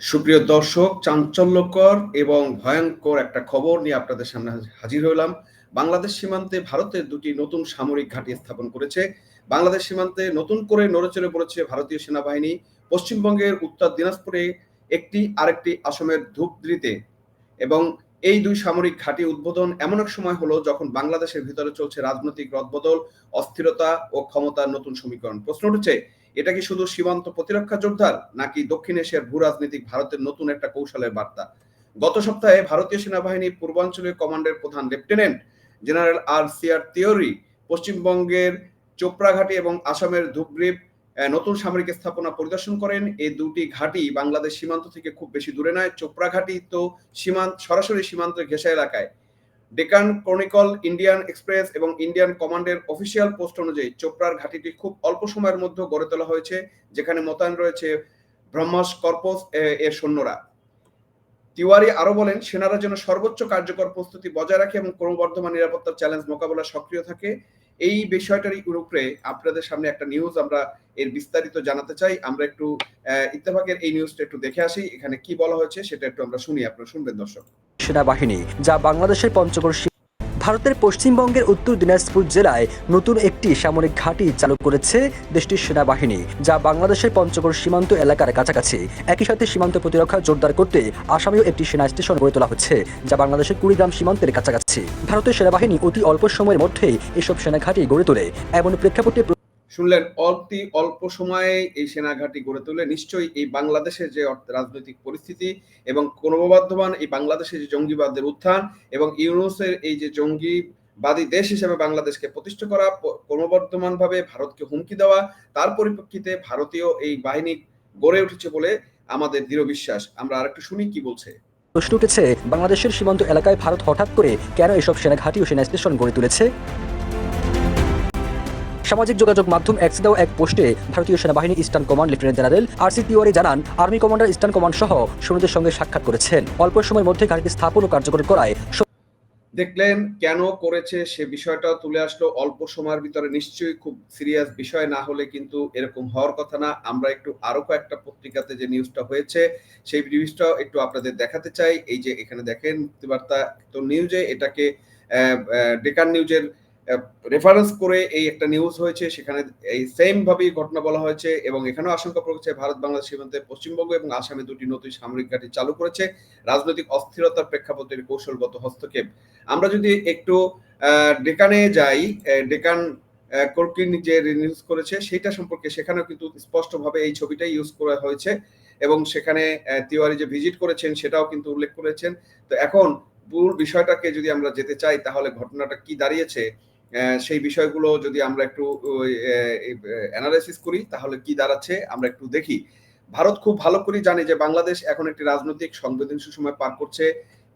সুপ্রিয় দর্শক, চাঞ্চল্যকর এবং ভয়ঙ্কর একটা খবর নিয়ে আপনাদের সামনে হাজির হলাম। বাংলাদেশ সীমান্তে ভারতের দুটি নতুন সামরিক ঘাঁটি স্থাপন করেছে। বাংলাদেশ সীমান্তে নতুন করে নড়েচড়ে পড়েছে ভারতীয় সেনাবাহিনী। পশ্চিমবঙ্গের উত্তর দিনাজপুরে একটি আরেকটি আসামের ধূপদ্রিতে এবং এই দুই সামরিক ঘাঁটি উদ্বোধন এমন এক সময় হলো যখন বাংলাদেশের ভিতরে চলছে রাজনৈতিক রদবদল, অস্থিরতা ও ক্ষমতার নতুন সমীকরণ। প্রশ্ন উঠছে এটা কি শুধু সীমান্ত প্রতিরক্ষা যোদ্ধার, নাকি দক্ষিণ এশিয়ার ভূ রাজনীতিক ভারতের নতুন একটা কৌশলের বার্তা? গত সপ্তাহে ভারতীয় সেনাবাহিনীর পূর্বাঞ্চলীয় কমান্ডের প্রধান lieutenant general R C R Tiwari পশ্চিমবঙ্গের চোপড়াঘাটি এবং আসামের ধুবগ্রিপ নতুন সামরিক স্থাপনা পরিদর্শন করেন। এই দুটি ঘাঁটি বাংলাদেশ সীমান্ত থেকে খুব বেশি দূরে নয়। চোপড়া ঘাঁটি তো সীমান্ত সরাসরি সীমান্তের ঘেঁষা এলাকায়। ডেকান ক্রনিকল ইন্ডিয়ান এক্সপ্রেস এবং ইন্ডিয়ান কমান্ডের অফিসিয়াল পোস্ট অনুযায়ী চোপড়ার ঘাঁটিটি খুব অল্প সময়ের মধ্যে গড়ে তোলা হয়েছে, যেখানে মোতায়েন রয়েছে ব্রহ্মাস কর্পস এর সৈন্যরা। তিওয়ারি আরও বলেন, সেনারা যেন সর্বোচ্চ কার্যকর প্রস্তুতি বজায় রাখে এবং ক্রমবর্ধমান নিরাপত্তার চ্যালেঞ্জ মোকাবেলা সক্রিয় থাকে। এই বিষয়টারই উপরে আপনাদের সামনে একটা নিউজ আমরা এর বিস্তারিত জানাতে চাই। আমরা একটু ইত্তেফাকের এই নিউজটা একটু দেখে আসি, এখানে কি বলা হয়েছে সেটা একটু আমরা শুনি, আপনারা শুনবেন দর্শক। সেনাবাহিনী, যা বাংলাদেশের পঞ্চগড় ভারতের পশ্চিমবঙ্গের উত্তর দিনাজপুর জেলায় নতুন একটি সামরিক ঘাঁটি চালু করেছে দেশটির সেনাবাহিনী, যা বাংলাদেশের পঞ্চগড় সীমান্ত এলাকার কাছাকাছি। একই সাথে সীমান্ত প্রতিরক্ষা জোরদার করতে আসামেও একটি সেনা স্টেশন গড়ে তোলা হচ্ছে, যা বাংলাদেশের কুড়িগ্রাম সীমান্তের কাছাকাছি। ভারতের সেনাবাহিনী অতি অল্প সময়ের মধ্যেই এসব সেনা ঘাঁটি গড়ে তোলে। এমন প্রেক্ষাপটে শুনলেন, অতি অল্প সময়ে এই সেনাঘাটি গড়ে তোলে নিশ্চয়ই এই বাংলাদেশের যে রাজনৈতিক পরিস্থিতি এবং ক্রমবর্ধমান এই বাংলাদেশের যে জঙ্গিবাদের উত্থান এবং ইউনুসের এই যে জঙ্গি বাদী দেশ হিসেবে বাংলাদেশকে প্রতিষ্ঠা করা ক্রমবর্ধমান ভাবে ভারতকে হুমকি দেওয়া, তার পরিপ্রেক্ষিতে ভারতীয় এই বাহিনী গড়ে উঠেছে বলে আমাদের দৃঢ় বিশ্বাস। আমরা আরেকটু শুনি কি বলছে। প্রশ্ন উঠেছে, বাংলাদেশের সীমান্ত এলাকায় ভারত হঠাৎ করে কেন এসব সেনা ঘাঁটি ও সেনা স্টেশন গড়ে তুলেছে? সামাজিক যোগাযোগ মাধ্যম এক্স দেওয়া এক পোস্টে ভারতীয় সেনাবাহিনী eastern command lieutenant general R C Tiwari জানান আর্মি কমান্ডার ইস্টার্ন কমান্ড সহ সৈন্যদের সঙ্গে সাক্ষাৎ করেছেন। অল্প সময়ের মধ্যে ঘাঁটি স্থাপন ও কার্যকর করায় দেখলেন কেন করেছে সে বিষয়টা তুলে আসলো। অল্প সময়ের ভিতরে নিশ্চয়ই খুব সিরিয়াস বিষয়, না হলে কিন্তু এরকম হওয়ার কথা না। আমরা একটু আরও কয়েকটা পত্রিকাতে যে নিউজটা হয়েছে, সেই নিউজটা একটু আপনাদের দেখাতে চাই। এই যে এখানে দেখেন মুক্তিবার্তা তো নিউজে এটাকে ডেকান নিউজের রেফারেন্স করে এই একটা নিউজ হয়েছে, সেখানে এই সেম ভাবেই ঘটনা বলা হয়েছে এবং এখানেও আশঙ্কা প্রকাশে ভারত বাংলাদেশ সীমান্তে পশ্চিমবঙ্গ এবং আসামে দুটি নতুন সামরিক ঘাঁটি চালু করেছে। রাজনৈতিক অস্থিরতার প্রেক্ষাপটের কৌশলগত হস্তক্ষেপ। আমরা যদি একটু ডেকানে যাই ডেকান কর্কিন যে নিউজ করেছে, সেটা সম্পর্কে সেখানেও কিন্তু স্পষ্টভাবে এই ছবিটাই ইউজ করা হয়েছে এবং সেখানে তিওয়ারি যে ভিজিট করেছেন সেটাও কিন্তু উল্লেখ করেছেন। তো এখন পুরো বিষয়টাকে যদি আমরা যেতে চাই, তাহলে ঘটনাটা কি দাঁড়িয়েছে? সেই বিষয়গুলো যদি আমরা একটু অ্যানালাইসিস করি, তাহলে কি দাঁড়াচ্ছে? আমরা একটু দেখি। ভারত খুব ভালো করে জানে যে বাংলাদেশ এখন একটি রাজনৈতিক সংবেদনশীল সময় পার করছে।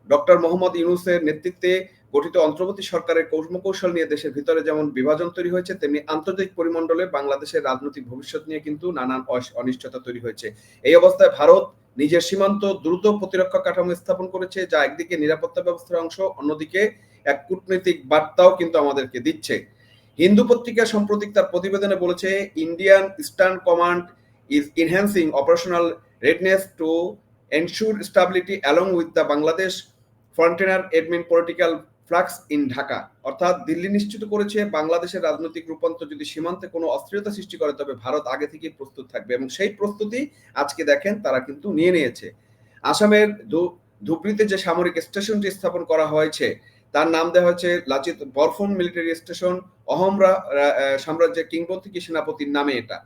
ডক্টর মোহাম্মদ ইউনুসের নেতৃত্বে গঠিত অন্তর্বর্তী সরকারের কৌশল নিয়ে দেশের ভিতরে যেমন বিভাজন তৈরি হয়েছে, তেমনি আন্তর্জাতিক পরিমণ্ডলে বাংলাদেশের রাজনৈতিক ভবিষ্যৎ নিয়ে কিন্তু নানান অনিশ্চয়তা তৈরি হয়েছে। এই অবস্থায় ভারত নিজের সীমান্ত দ্রুত প্রতিরক্ষা কাঠামো স্থাপন করেছে, যা একদিকে নিরাপত্তা ব্যবস্থার অংশ, অন্যদিকে এক কূটনৈতিক বার্তাও কিন্তু আমাদেরকে দিচ্ছে। হিন্দু পত্রিকা সাম্প্রতিক তার প্রতিবেদনে বলেছে Indian eastern command is enhancing operational readiness to ensure stability along with the Bangladesh frontier admin political flux in Dhaka অর্থাৎ দিল্লি নিশ্চিত করেছে, বাংলাদেশের রাজনৈতিক রূপান্তর যদি সীমান্তে কোনো অস্থিরতা সৃষ্টি করে, তবে ভারত আগে থেকেই প্রস্তুত থাকবে। এবং সেই প্রস্তুতি আজকে দেখেন তারা কিন্তু নিয়ে নিয়েছে। আসামের ধুবড়িতে যে সামরিক স্টেশনটি স্থাপন করা হয়েছে তার নাম দেওয়া হয়েছে লাচিত বরফুন মিলিটারি স্টেশন, অহমরা সাম্রাজ্যের কিংবদন্তি সেনাপতির নামে এটা।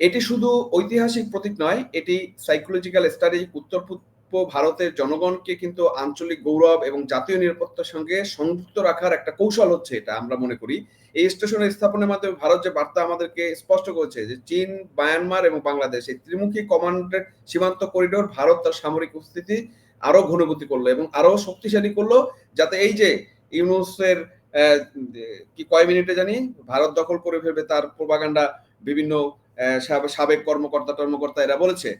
এটি শুধু ঐতিহাসিক প্রতীক নয়, এটি সাইকোলজিক্যাল স্টাডি উত্তর পূর্ব ভারতের জনগণকে কিন্তু আঞ্চলিক গৌরব এবং জাতীয় নিরাপত্তার সঙ্গে সংযুক্ত রাখার একটা কৌশল হচ্ছে এটা, আমরা মনে করি। এই স্টেশনের স্থাপনের মাধ্যমে ভারত যে বার্তা আমাদেরকে স্পষ্ট করেছে যে চীন, মায়ানমার এবং বাংলাদেশ, এই ত্রিমুখী কমান্ডের সীমান্ত করিডোর ভারত তার সামরিক উপস্থিতি আরও ঘনীভূতি করল এবং আরও শক্তিশালী করল যাতে এই যে ইউনুসের কি কয় মিনিটে জানি, ভারত দখল করে ফেলবে তার প্রবাগান্ডা বিভিন্ন সাবেক কর্মকর্তা টর্মকর্তা এরা বলেছে।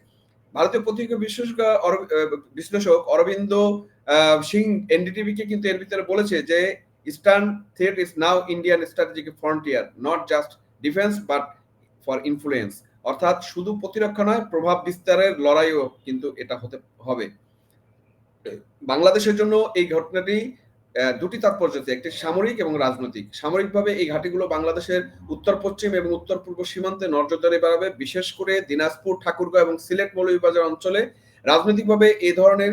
ভারতীয় পত্রিকা বিশ্লেষক বিশ্লেষক অরবিন্দ সিং এনডিটিভিকে কিন্তু এর ভিতরে বলেছে যে eastern threat is now Indian strategic frontier, not just defence, but for influence. অর্থাৎ শুধু প্রতিরক্ষা নয়, প্রভাব বিস্তারের লড়াইও কিন্তু এটা হতে, হবে। বাংলাদেশের জন্য এই ঘটনাটি দুটি তাৎপর্য একটি সামরিক এবং রাজনৈতিক। সামরিকভাবে এই ঘাটিগুলো বাংলাদেশের উত্তর, পশ্চিম এবং উত্তর, পূর্ব সীমান্তে নজরদারি বাড়াবে। বিশেষ করে দিনাজপুর, ঠাকুরগাঁও এবং সিলেট মৌলভীবাজার অঞ্চলে রাজনৈতিকভাবে এই ধরনের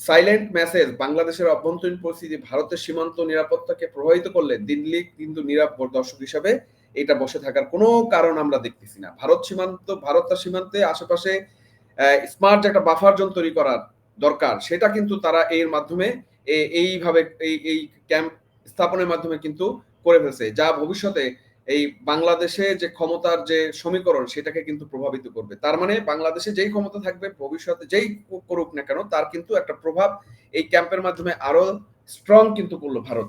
সাইলেন্ট মেসেজ বাংলাদেশের অভ্যন্তরীণ পরিস্থিতি ভারতের সীমান্ত নিরাপত্তাকে প্রভাবিত করলে দিল্লি কিন্তু নিরাপদ দর্শক হিসাবে এটা বসে থাকার কোনো কারণ আমরা দেখতেছি না। ভারত সীমান্ত, ভারত তার সীমান্তে আশেপাশে স্মার্ট একটা বাফার জোন তৈরি করার দরকার। সেটা কিন্তু তারা এর মাধ্যমে এইভাবে, এই এই ক্যাম্প স্থাপনের মাধ্যমে কিন্তু করে ফেলছে। যা ভবিষ্যতে এই বাংলাদেশে যে ক্ষমতার যে সমীকরণ, সেটাকে কিন্তু প্রভাবিত করবে। তার মানে বাংলাদেশে যেই ক্ষমতা থাকবে, ভবিষ্যতে যেই করুক না কেন, তার কিন্তু একটা প্রভাব এই ক্যাম্পের মাধ্যমে আরও স্ট্রং কিন্তু করল ভারত।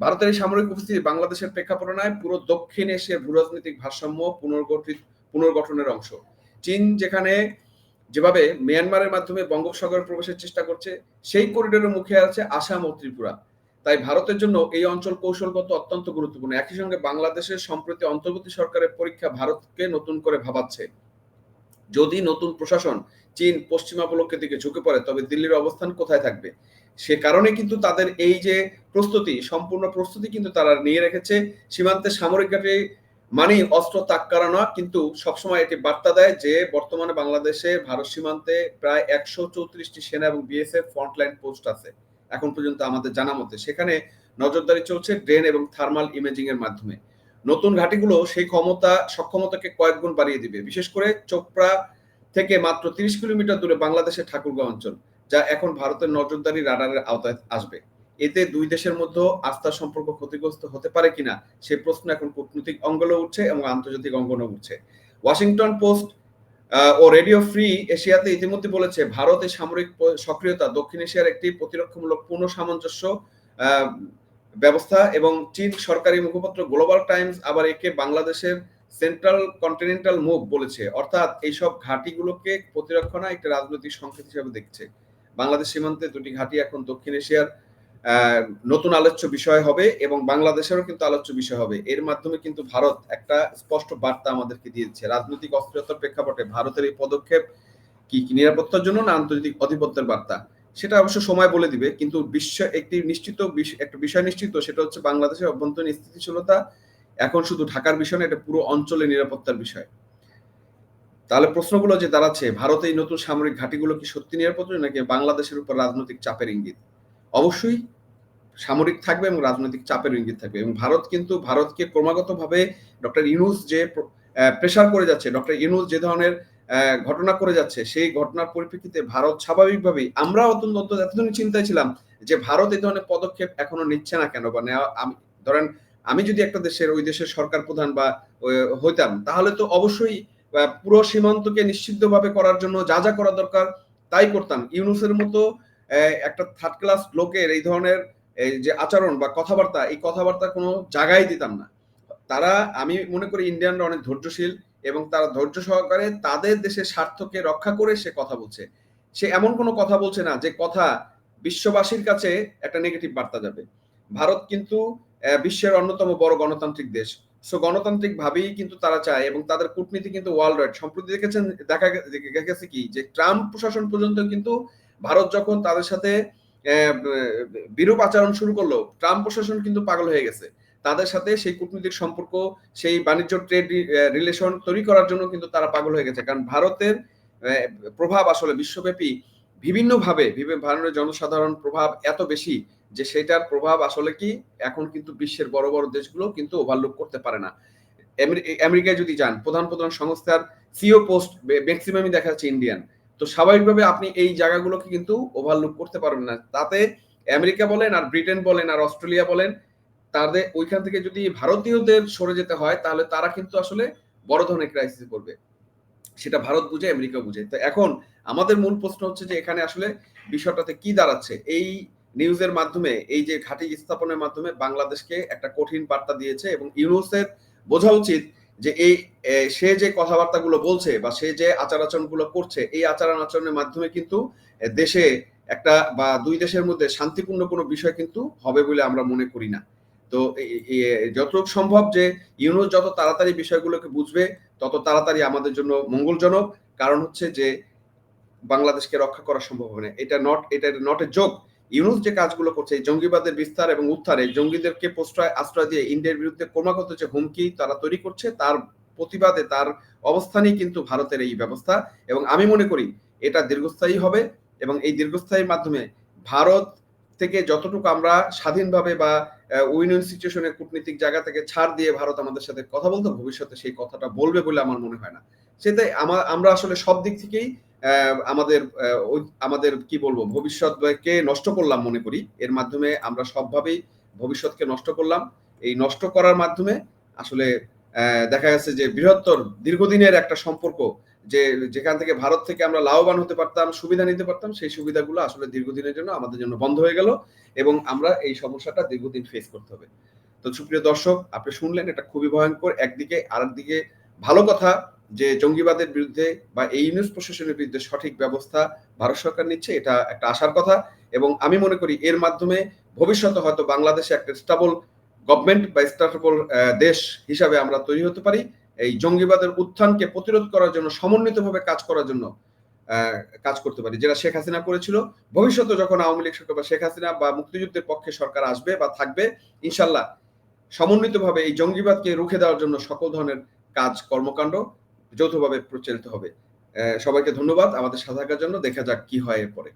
ভারতের এই সামরিক উপস্থিতি বাংলাদেশের প্রেক্ষাপটে নয় পুরো দক্ষিণ এশিয়ার ভূরাজনৈতিক ভারসাম্য পুনর্গঠিত, পুনর্গঠনের অংশ। চীন যেখানে যেভাবে মিয়ানমারের মাধ্যমে বঙ্গোপসাগরে প্রবেশের চেষ্টা করছে, সেই করিডোরের মুখে আছে আসাম ও ত্রিপুরা। তাই ভারতের জন্য এই অঞ্চল কৌশলগত অত্যন্ত গুরুত্বপূর্ণ। একই সঙ্গে বাংলাদেশের সম্প্রতি অন্তর্বর্তী সরকারের পরীক্ষা ভারতকে নতুন করে ভাবাচ্ছে। যদি নতুন প্রশাসন চীন পশ্চিমাবলকের দিকে ঝুঁকে পড়ে, তবে দিল্লির অবস্থান কোথায় থাকবে? সে কারণে কিন্তু তাদের এই যে প্রস্তুতি, সম্পূর্ণ প্রস্তুতি কিন্তু তারা নিয়ে রেখেছে। সীমান্তে সামরিক ঘাটে মানেই অস্ত্র তাক করানো কিন্তু সবসময় এটি বার্তা দেয় যে বর্তমানে বাংলাদেশে ভারত সীমান্তে প্রায় একশো চৌত্রিশটি সেনা এবং বিএসএফ ফ্রন্টলাইন পোস্ট আছে, এখন পর্যন্ত আমাদের জানা মতে। সেখানে নজরদারি চলছে ড্রেন এবং থার্মাল ইমেজিং এর মাধ্যমে। নতুন ঘাটিগুলো সেই ক্ষমতা, সক্ষমতাকে কয়েক গুণ বাড়িয়ে দিবে। বিশেষ করে চোপড়া থেকে মাত্র তিরিশ কিলোমিটার দূরে বাংলাদেশের ঠাকুরগাঁও অঞ্চল, যা এখন ভারতের নজরদারি রাডারের আওতায় আসবে। এতে দুই দেশের মধ্যে আস্থার সম্পর্ক ক্ষতিগ্রস্ত হতে পারে কিনা সে প্রশ্ন এখন কূটনৈতিক অঙ্গনে উঠছে এবং আন্তর্জাতিক অঙ্গনে উঠছে। ওয়াশিংটন পোস্ট ও রেডিও ফ্রি এশিয়াতে ইতিমধ্যে বলেছে ভারতের সামরিক সক্রিয়তা দক্ষিণ এশিয়ার একটি প্রতিরক্ষামূলক পূর্ণ সামঞ্জস্য ব্যবস্থা এবং চীন সরকারি মুখপাত্র গ্লোবাল টাইমস আবার একে বাংলাদেশের সেন্ট্রাল কন্টিনেন্টাল মুভ বলেছে। অর্থাৎ এইসব ঘাটিগুলোকে প্রতিরক্ষা না একটা রাজনৈতিক সংকেত হিসেবে দেখছে। বাংলাদেশ সীমান্তে দুটি ঘাঁটি এখন দক্ষিণ এশিয়ার নতুন আলোচ্য বিষয় হবে এবং বাংলাদেশেরও কিন্তু আলোচ্য বিষয় হবে। এর মাধ্যমে কিন্তু ভারত একটা স্পষ্ট বার্তা আমাদেরকে দিয়ে দিচ্ছে রাজনৈতিক অস্থিরতার প্রেক্ষাপটে ভারতের এই পদক্ষেপ কি নিরাপত্তার জন্য না আন্তর্জাতিক আধিপত্যের বার্তা? সেটা অবশ্য সময় বলে দিবে, কিন্তু বিশ্ব একটি নিশ্চিত একটা বিষয় নিশ্চিত, সেটা হচ্ছে বাংলাদেশের অভ্যন্তরীণ স্থিতিশীলতা। এখন শুধু ঢাকার বিষয় না, এটা পুরো অঞ্চলে নিরাপত্তার বিষয়। তাহলে প্রশ্নগুলো যে দাঁড়াচ্ছে, ভারতে এই নতুন সামরিক ঘাঁটিগুলো কি সত্যি নিরাপদ নাকি বাংলাদেশের উপর রাজনৈতিক চাপের ইঙ্গিত? অবশ্যই সামরিক থাকবে এবং রাজনৈতিক চাপের ইঙ্গিত থাকবে। এবং ভারত কিন্তু, ভারতকে ক্রমাগতভাবে ডক্টর ইউনুস যে প্রেশার করে যাচ্ছে, ডক্টর ইউনুস যে ধরনের ঘটনা করে যাচ্ছে, সেই ঘটনার পরিপ্রেক্ষিতে ভারত স্বাভাবিকভাবেই, আমরা অত্যন্ত এতদিন চিন্তায় ছিলাম যে ভারত এই ধরনের পদক্ষেপ এখনও নিচ্ছে না কেন? বা নেওয়া, আমি, ধরেন আমি যদি একটা দেশের, ওই দেশের সরকার প্রধান বা হইতাম, তাহলে তো অবশ্যই পুরো সীমান্তকে নিশ্চিতভাবে করার জন্য যা যা করা দরকার, তাই করতাম। ইউনুসের মতো একটা থার্ড ক্লাস লোকের এই ধরনের এই যে আচরণ বা কথাবার্তা, এই কথাবার্তা কোনো জায়গায় দিতাম না। তারা, আমি মনে করি ইন্ডিয়ানরা অনেক ধৈর্যশীল এবং তারা ধৈর্য সহকারে তাদের দেশের স্বার্থকে রক্ষা করে সে কথা বলছে। সে এমন কোনো কথা বলছে না যে কথা বিশ্ববাসীর কাছে একটা নেগেটিভ বার্তা যাবে। ভারত কিন্তু বিশ্বের অন্যতম বড় গণতান্ত্রিক দেশ। সো গণতান্ত্রিক ভাবেই কিন্তু তারা চায় এবং তাদের কূটনীতি কিন্তু ওয়ার্ল্ড ওয়াইড সম্প্রতি দেখেছেন, দেখা গেছে কি যে ট্রাম্প প্রশাসন পর্যন্ত কিন্তু ভারত যখন তাদের সাথে বিরূপ আচরণ শুরু করল, ট্রাম্প প্রশাসন কিন্তু পাগল হয়ে গেছে। তাদের সাথে সেই কূটনৈতিক সম্পর্ক, সেই বাণিজ্য ট্রেড রিলেশন তৈরি করার জন্য কিন্তু তারা পাগল হয়ে গেছে। কারণ ভারতের প্রভাব আসলে বিশ্বব্যাপী বিভিন্নভাবে বিভিন্ন ভারতের জনসাধারণ প্রভাব এত বেশি যে সেটার প্রভাব আসলে কি, এখন কিন্তু বিশ্বের বড় বড় দেশগুলো কিন্তু ওভারলুক করতে পারে না। আমেরিকায় যদি যান, প্রধান প্রধান সংস্থার সিও পোস্ট ম্যাক্সিমামই দেখা যাচ্ছে ইন্ডিয়ান তো স্বাভাবিকভাবে আপনি এই জায়গাগুলোকে কিন্তু ওভারলুক করতে পারবেন না। তাতে আমেরিকা বলেন আর ব্রিটেন বলেন আর অস্ট্রেলিয়া বলেন, তাদের ওইখান থেকে যদি ভারতীয়দের সরে যেতে হয়, তাহলে তারা কিন্তু আসলে বড় ধরনের ক্রাইসিস করবে সেটা ভারত বুঝে আমেরিকা বুঝে। তো এখন আমাদের মূল প্রশ্ন হচ্ছে যে এখানে আসলে বিষয়টাতে কি দাঁড়াচ্ছে? এই নিউজের মাধ্যমে, এই যে ঘাঁটি স্থাপনের মাধ্যমে বাংলাদেশকে একটা কঠিন বার্তা দিয়েছে এবং ইউনুসের বোঝা উচিত যে এই সে যে কথাবার্তাগুলো বলছে বা সে যে আচার আচরণগুলো করছে, এই আচার আচরণের মাধ্যমে কিন্তু দেশে একটা বা দুই দেশের মধ্যে শান্তিপূর্ণ কোনো বিষয় কিন্তু হবে বলে আমরা মনে করি না। তো যতটুকু সম্ভব যে ইউনুস যত তাড়াতাড়ি বিষয়গুলোকে বুঝবে, তত তাড়াতাড়ি আমাদের জন্য মঙ্গলজনক। কারণ হচ্ছে যে, বাংলাদেশকে রক্ষা করা সম্ভব হবে না। এটা নট এটা নট এ যোগ ইউনুস যে কাজগুলো করছে জঙ্গিবাদের বিস্তার এবং উত্থারে জঙ্গিদেরকে প্রশ্রয়, আশ্রয় দিয়ে ইন্ডিয়ার বিরুদ্ধে ক্রমাগত যে হুমকি তারা তৈরি করছে, তার প্রতিবাদে তার অবস্থানই কিন্তু ভারতের এই ব্যবস্থা। এবং আমি মনে করি এটা দীর্ঘস্থায়ী হবে এবং এই দীর্ঘস্থায়ীর মাধ্যমে ভারত থেকে যতটুকু আমরা স্বাধীনভাবে বা উইন সিচুয়েশনে কূটনীতিক জায়গা থেকে ছাড় দিয়ে ভারত আমাদের সাথে কথা বলতো, ভবিষ্যতে সেই কথাটা বলবে বলে আমার মনে হয় না। সেটাই আমা- আমরা আসলে সব দিক থেকেই আমাদের আমাদের কি বলব, ভবিষ্যৎকে নষ্ট করলাম মনে করি। এর মাধ্যমে আমরা সবভাবেই ভবিষ্যৎকে নষ্ট করলাম। এই নষ্ট করার মাধ্যমে আসলে দেখা গেছে যে বৃহত্তর দীর্ঘদিনের একটা সম্পর্ক, যে যেখান থেকে ভারত থেকে আমরা লাভবান হতে পারতাম, সুবিধা নিতে পারতাম, সেই সুবিধাগুলো আসলে দীর্ঘদিনের জন্য আমাদের জন্য বন্ধ হয়ে গেল এবং আমরা এই সমস্যাটা দীর্ঘদিন ফেস করতে হবে। তো সুপ্রিয় দর্শক, আপনি শুনলেন, এটা খুবই ভয়ঙ্কর। একদিকে আর আরেকদিকে ভালো কথা যে জঙ্গিবাদের বিরুদ্ধে বা এই নিউজ প্রশাসনের বিরুদ্ধে সঠিক ব্যবস্থা ভারত সরকার নিচ্ছে, এটা একটা আশার কথা। এবং আমি মনে করি এর মাধ্যমে ভবিষ্যতে হয়তো বাংলাদেশে একটা স্টাবল গভর্নমেন্ট বা স্টেবল দেশ হিসাবে আমরা তৈরি হতে পারি। এই জঙ্গিবাদের উত্থানকে প্রতিরোধ করার জন্য, সমন্বিতভাবে কাজ করার জন্য কাজ করতে পারি, যেটা শেখ হাসিনা করেছিল। ভবিষ্যতে যখন আওয়ামী লীগ সরকার বা শেখ হাসিনা বা মুক্তিযুদ্ধের পক্ষে সরকার আসবে বা থাকবে ইনশাল্লাহ সমন্বিতভাবে এই জঙ্গিবাদকে রুখে দেওয়ার জন্য সকল ধরনের কাজ কর্মকাণ্ড যৌথভাবে প্রচারিত হবে। সবাইকে ধন্যবাদ। আমাদের সাথে থাকার জন্য দেখা যাক কি হয় এরপরে।